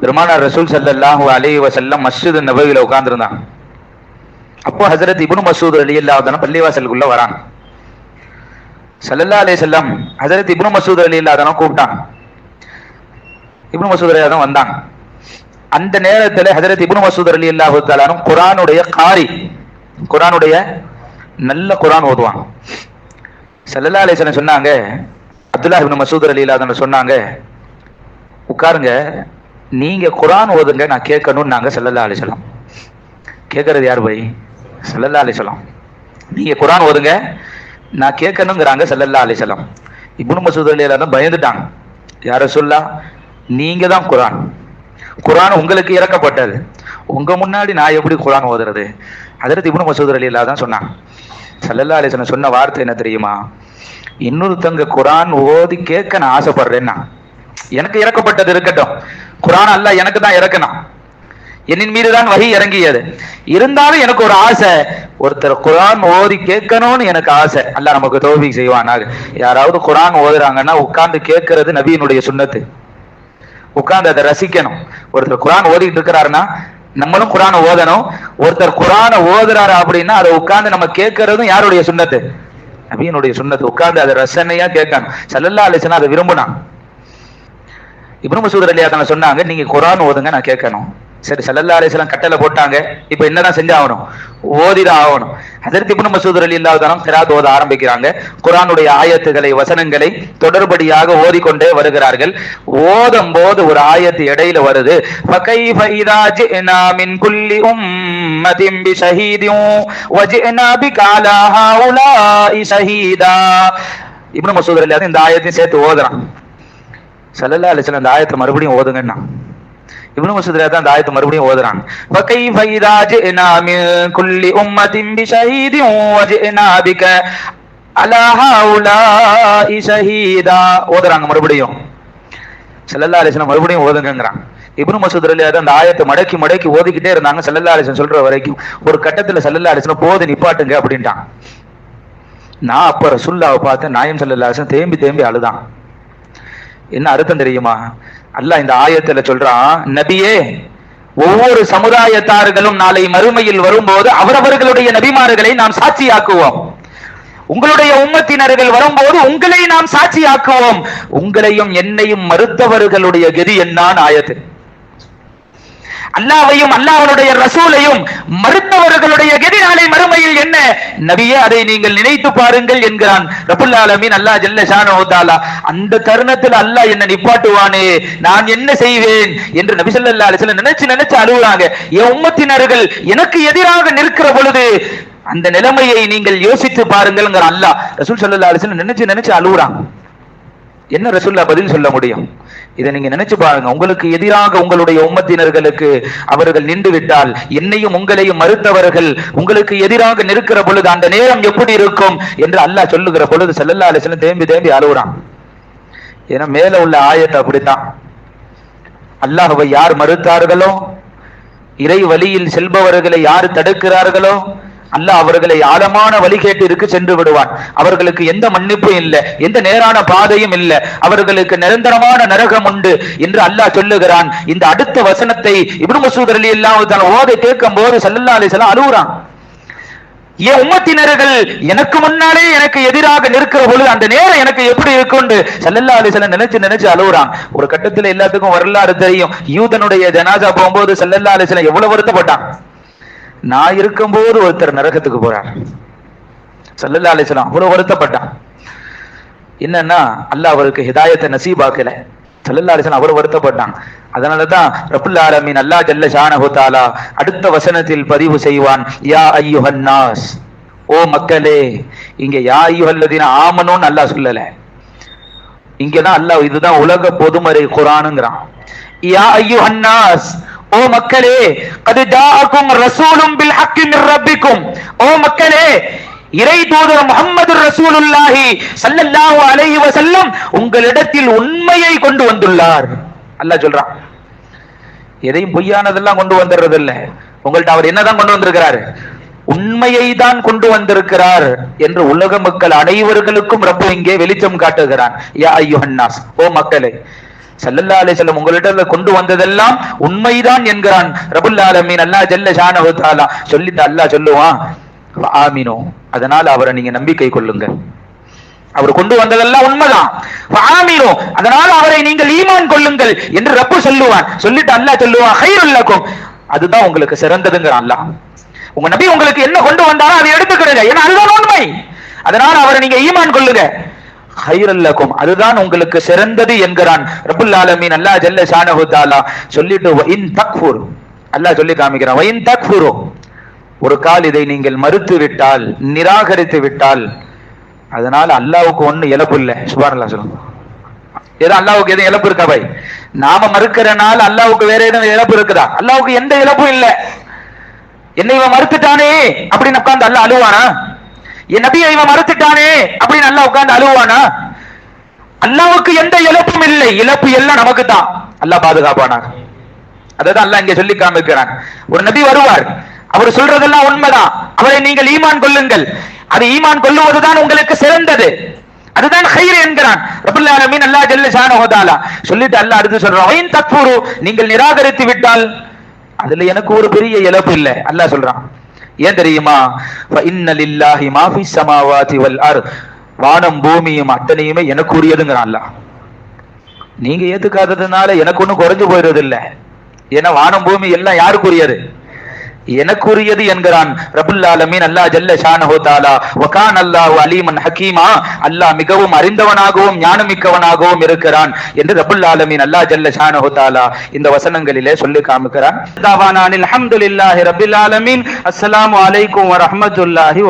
பெருமானார் ரசூல் ஸல்லல்லாஹு அலி வசல்லம் மஸ்ஜித் நபவியில உட்கார்ந்திருந்தாங்க அப்போ ஹசரத் இப்னு மசூத் அலி அன்ஹு பள்ளிவாசலுக்குள்ள வரான். சல்லல்லா அலைஹி செல்லம் ஹசரத் இப்னு மசூத் அலி அன்ஹு கூப்பிட்டான். இப்னு மசூத் அலி அன்ஹு வந்தாங்க அந்த நேரத்துல ஹசரத் இப்னு மசூத் ரலியல்லாஹு தஆலா தாலும் குரானுடைய காரி குரானுடைய நல்ல குரான் ஓதுவான். சல்லல்லா அலைஹி சொன்னாங்க அப்துல்லா இபின் மசூத் அலி அன்ஹு சொன்னாங்க உட்காருங்க நீங்க குரான் ஓதுங்க நான் கேட்கணும்னு நாங்க செல்லல்லா அலைஹி கேட்கறது யார் போய்? செல்லல்லா அலைஹி நீங்க குரான் ஓதுங்க நான் கேட்கணுங்கிறாங்க செல்லல்லா அலைஹி இப்னு மசூத் ரலியல்லாஹு தான் பயந்துட்டாங்க. யார சொல்லா நீங்க தான் குரான். குரான் உங்களுக்கு இறக்கப்பட்டது. உங்க முன்னாடி நான் எப்படி குரான் ஓதுறது? அதற்கு இப்னு மசூத் அலி தான் சொன்னாங்க. செல்லல்லா அலிசலம் சொன்ன வார்த்தை என்ன தெரியுமா? இன்னொருத்தங்க குரான் ஓதி கேட்க நான் ஆசைப்படுறேன்னா எனக்கு இறக்கப்பட்டது இருக்கட்டும். குரான் அல்ல எனக்கு தான் இறக்கணும் என்னின் மீதுதான் வகை இறங்கியது. இருந்தாலும் எனக்கு ஒரு ஆசை ஒருத்தர் குரான் ஓதி கேட்கணும்னு எனக்கு ஆசை. அல்ல நமக்கு தோல்வி செய்வானாக. யாராவது குரான் ஓதுறாங்கன்னா உட்கார்ந்து கேட்கறது நபியினுடைய சுண்ணத்து. உட்கார்ந்து அதை ரசிக்கணும். ஒருத்தர் குரான் ஓதிட்டு இருக்கிறாருன்னா நம்மளும் குரானை ஓதணும். ஒருத்தர் குரானை ஓதுறாரு அப்படின்னா அதை உட்கார்ந்து நம்ம கேட்கறதும் யாருடைய சுண்ணத்து? நபியினுடைய சுண்ணத்து. உட்கார்ந்து அதை ரசனையா கேட்கணும். சல்லல்லா அலிசனா அதை விரும்பினான் இப்ரோ மசூதர் அலியா தான் சொன்னாங்க நீங்க குரான் ஓதுங்க நான் கேட்கணும். சரி சல்லல்லா அலிஸ்லாம் கட்டளை போட்டாங்க இப்போ என்னதான் செஞ்சு ஆகணும்? ஓதிதான் ஆகணும். அதற்கு இப்னு மசூதர் அலி இல்லாதாரம் சிராத் ஓத ஆரம்பிக்கிறாங்க. குரானுடைய ஆயத்துகளை வசனங்களை தொடர்படியாக ஓதிக்கொண்டே வருகிறார்கள். ஓதம் போது ஒரு ஆயத்து இடையில வருது. இப்னு மசூதர் அலியாத இந்த ஆயத்தையும் சேர்த்து ஓதுறான். செல்லல்லா அலிசன் அந்த ஆயத்தை மறுபடியும் ஓதுங்கன்னா. இப்னு மசூத்ரா அந்த ஆயத்தை மறுபடியும் ஓதுறாங்க. ஃபகை ஃபைதா ஜினா மின் குல்லி உம்மத்தின் பி ஷஹீதின் வஜினா பிக அலா ஹவுலாஇ ஷஹீதா. ஓதுறாங்க மறுபடியும். செல்லல்லா மறுபடியும் ஓதுங்கங்கிறாங்க. இப்னு மசூத் அலி ஆயத்தை மடக்கி மடக்கி ஓதிக்கிட்டே இருந்தாங்க. செல்லல்லா சொல்ற வரைக்கும் ஒரு கட்டத்துல செல்லல்லா போது நிப்பாட்டுங்க அப்படின்ட்டான் நான் அப்ப ரசுல்லாவை பார்த்தேன். நாயம் செல்லல்லாசன் தேம்பி தேம்பி அழுதான். என்ன அர்த்தம் தெரியுமா? அல்ல இந்த ஆயத்துல சொல்றான் நபியே ஒவ்வொரு சமுதாயத்தார்களும் நாளை மறுமையில் வரும்போது அவரவர்களுடைய நபிமார்களை நாம் சாட்சியாக்குவோம். உங்களுடைய உம்மத்தினர்கள் வரும்போது உங்களை நாம் சாட்சியாக்குவோம். உங்களையும் என்னையும் மறுத்தவர்களுடைய கதி என்னான் ஆயத்து. அல்லாவையும் அல்லாவனுடைய ரசூலையும் மறுத்தவர்களுடைய கதி நாளை மறுமையில் என்ன? நபியே அதை நீங்கள் நினைத்து பாருங்கள் என்கிறான். ரபுல்லாலமீன் அல்லா அல்லாஹ் ஜல்ல அந்த தருணத்தில் அல்லாஹ் என்ன நிப்பாட்டுவானே நான் என்ன செய்வேன் என்று நபி சொல்லா அலைஹி நினைச்சு நினைச்சு அழுகுறாங்க. என் உம்மத்தினர்கள் எனக்கு எதிராக நிற்கிற பொழுது அந்த நிலைமையை நீங்கள் யோசித்து பாருங்கள் அல்லாஹ் ரசூல் சொல்லா அலைஹி நினைச்சு நினைச்சு அழுகுறாங்க என்ன ரசுல்லா பதில் சொல்ல முடியும்? இதை நீங்க நினைச்சு பாருங்க. உங்களுக்கு எதிராக உங்களுடைய உம்மத்தினர்களுக்கு அவர்கள் நின்று விட்டால் என்னையும் உங்களையும் மறுத்தவர்கள் உங்களுக்கு எதிராக நிற்கிற பொழுது அந்த நேரம் எப்படி இருக்கும் என்று அல்லாஹ் சொல்லுகிற பொழுது செல்லல்லா அலைஹி தேம்பி தேம்பி அழுகுறான். ஏன்னா மேல உள்ள ஆயத்தை அப்படித்தான். அல்லாஹ்வை யார் மறுத்தார்களோ இறை வழியில் செல்பவர்களை யார் தடுக்கிறார்களோ அல்ல அவர்களை ஆழமான வழிகேட்டிற்கு சென்று விடுவான். அவர்களுக்கு எந்த மன்னிப்பும் இல்லை எந்த நேரான பாதையும் இல்லை. அவர்களுக்கு நிரந்தரமான நரகம் உண்டு என்று அல்லாஹ் சொல்லுகிறான். இந்த அடுத்த வசனத்தை இப்னு மசூத் அலி அல்லாஹ் ஓதை கேட்கும் போது சல்லல்லா அலிஸ்லாம் அழுகுறான். என் உம்மத்தினர்கள் எனக்கு முன்னாலே எனக்கு எதிராக நிற்கிற பொழுது அந்த நேரம் எனக்கு எப்படி இருக்கும்னு? சல்லல்லா அலிஸ்லாம் நினைச்சு நினைச்சு அழுகுறான். ஒரு கட்டத்துல எல்லாத்துக்கும் வரலாறு தெரியும். யூதனுடைய ஜனாஜா போகும்போது சல்லல்லா அலிஸ்லாம் எவ்வளவு வருத்தப்பட்டான். நான் இருக்கும்போது ஒருத்தர் நரகத்துக்கு போறார். சல்லல்லா அலிஸ்லாம் அவ்வளவு வருத்தப்பட்டான். என்னன்னா அல்லாஹ் அவருக்கு ஹிதாயத்தை நசீபாக்கல. சல்லல்லா அலிஸ்லாம் அவ்வளவு வருத்தப்பட்டான். அதனாலதான் ரபுல் ரமீன் அல்லாஹ் ஜல்ல ஷானஹு அடுத்த வசனத்தில் பதிவு செய்வான் யா ஐயுஹன்னாஸ் ஓ மக்களே இங்க யா ஐயுஹல்லதீன ஆமனும்னு அல்லாஹ் சொல்லல. இங்கதான் அல்லாஹ் இதுதான் உலக பொதுமறை குரானுங்கிறான். யா ஐயுஹன்னாஸ் ஓ மக்களே கது ரசூலும் பில் ஹக்கி ரப்பிக்கும். ஓ மக்களே இறை தூதர் முகமது ரசூலுல்லாஹி சல்லல்லாஹு அலைஹி வசல்லம் உங்களிடத்தில் உண்மையை கொண்டு வந்துள்ளார். அல்லாஹ் சொல்றான். எதையும் பொய்யானதெல்லாம் கொண்டு வந்துடுறது இல்ல உங்கள்ட்ட அவர் என்னதான் கொண்டு வந்திருக்கிறாரு? உண்மையை தான் கொண்டு வந்திருக்கிறார் என்று உலக மக்கள் அனைவர்களுக்கும் ரப்பு இங்கே வெளிச்சம் காட்டுகிறான். யா ஐயுஹன்னாஸ் ஓ மக்களே சல்லல்லா அலிசல்லம் உங்களிடத்துல கொண்டு வந்ததெல்லாம் உண்மைதான் என்கிறான் ரபுல் ஆலமீன். அல்லாஹ் ஜல்ல ஷானஹு தஆலா. சொல்லிட்டு அல்லாஹ் சொல்லுவான். ஆமினோ. அதனால அவரை நீங்க நம்பிக்கை கொள்ளுங்க. அவர் கொண்டு வந்ததெல்லாம் உண்மைதான். ஆமீனோ. அதனால அவரை நீங்கள் ஈமான் கொள்ளுங்கள் என்று ரப்பு சொல்லுவான் சொல்லிட்டு அல்லாஹ் சொல்லுவான் ஹைருல்லக்கும் அதுதான் உங்களுக்கு சிறந்ததுங்கிறான் அல்லாஹ். உங்க நபி உங்களுக்கு என்ன கொண்டு வந்தாலும் அதை எடுத்துக்கிறீங்க ஏன்னா அதுதான் உண்மை. அதனால அவரை நீங்க ஈமான் கொள்ளுங்க. ஹைரல்லக்கும் அதுதான் உங்களுக்கு சிறந்தது என்கிறான். ரபுல் ஆலமீன் அல்லா ஜல்ல ஷானஹு தாலா சொல்லிட்டு இன் தக்ஃபுர். அல்லாஹ் சொல்லி காமிக்கிறான் வயின் இன் தக்ஃபுரு. ஒரு கால் இதை நீங்கள் மறுத்து விட்டால் நிராகரித்து விட்டால் அதனால அல்லாவுக்கு ஒண்ணு இழப்பு இல்லை. சுபானல்லாஹ் சொல்லுங்க. ஏதோ அல்லாவுக்கு எதுவும் இழப்பு இருக்கா பாய்? நாம மறுக்கிறனால அல்லாவுக்கு வேற எதுவும் இழப்பு இருக்குதா? அல்லாவுக்கு எந்த இழப்பும் இல்லை. என்னை இவன் மறுத்துட்டானே அப்படின்னு உட்காந்து அல்ல அழுவானா? என் நபியை இவன் மறுத்துட்டானே அப்படின்னு அல்லாஹ் உட்கார்ந்து அழுவானா? அல்லாவுக்கு எந்த இழப்பும் இல்லை. இழப்பு எல்லாம் நமக்கு தான் அல்லாஹ் பாதுகாப்பானாக அதான் அல்லா இங்க சொல்லி காமிக்கிறான். ஒரு நபி வருவார். அவர் சொல்றதெல்லாம் உண்மைதான். அவரை நீங்கள் ஈமான் கொள்ளுங்கள். அது ஈமான் கொள்ளுவதுதான் உங்களுக்கு சிறந்தது. அதுதான் ஹைர் என்கிறான். ரபுல்லா ஆலமீன் அல்லா ஜல்ல ஷானஹு சொல்லிட்டு அல்லாஹ் அடுத்து சொல்றான். வைன் தக்ஃபுரு நீங்கள் நிராகரித்து விட்டால் அதுல எனக்கு ஒரு பெரிய இழப்பு இல்லை. அல்லாஹ் சொல்றான். ஏன் தெரியுமா? இன்ன மாஃபி சமாவாதி வல் அர் வானம் பூமியும் அத்தனையுமே எனக்கு உரியதுங்கிறான்ல நீங்க ஏத்துக்காததுனால எனக்கு ஒண்ணும் குறைஞ்சு போயிடுறது இல்ல ஏன்னா வானம் பூமி எல்லாம் யாருக்குரியது? எனக்குரியது என்கிறான். ரபுல் ஆலமீன் அல்லாஹ் ஜல்ல ஷானஹோ தாலா வகான் அல்லாஹு அலீமன் ஹக்கீமா. அல்லாஹ் மிகவும் அறிந்தவனாகவும் ஞானமிக்கவனாகவும் இருக்கிறான் என்று ரபுல் ஆலமீன் அல்லாஹ் ஜல்ல ஷானஹோ தாலா இந்த வசனங்களிலே சொல்லி காமிக்கிறான் தாவானானில் அல்ஹம்துலில்லாஹி ரபில் ஆலமீன். அஸ்ஸலாமு அலைக்கும் வரஹ்மத்துல்லாஹி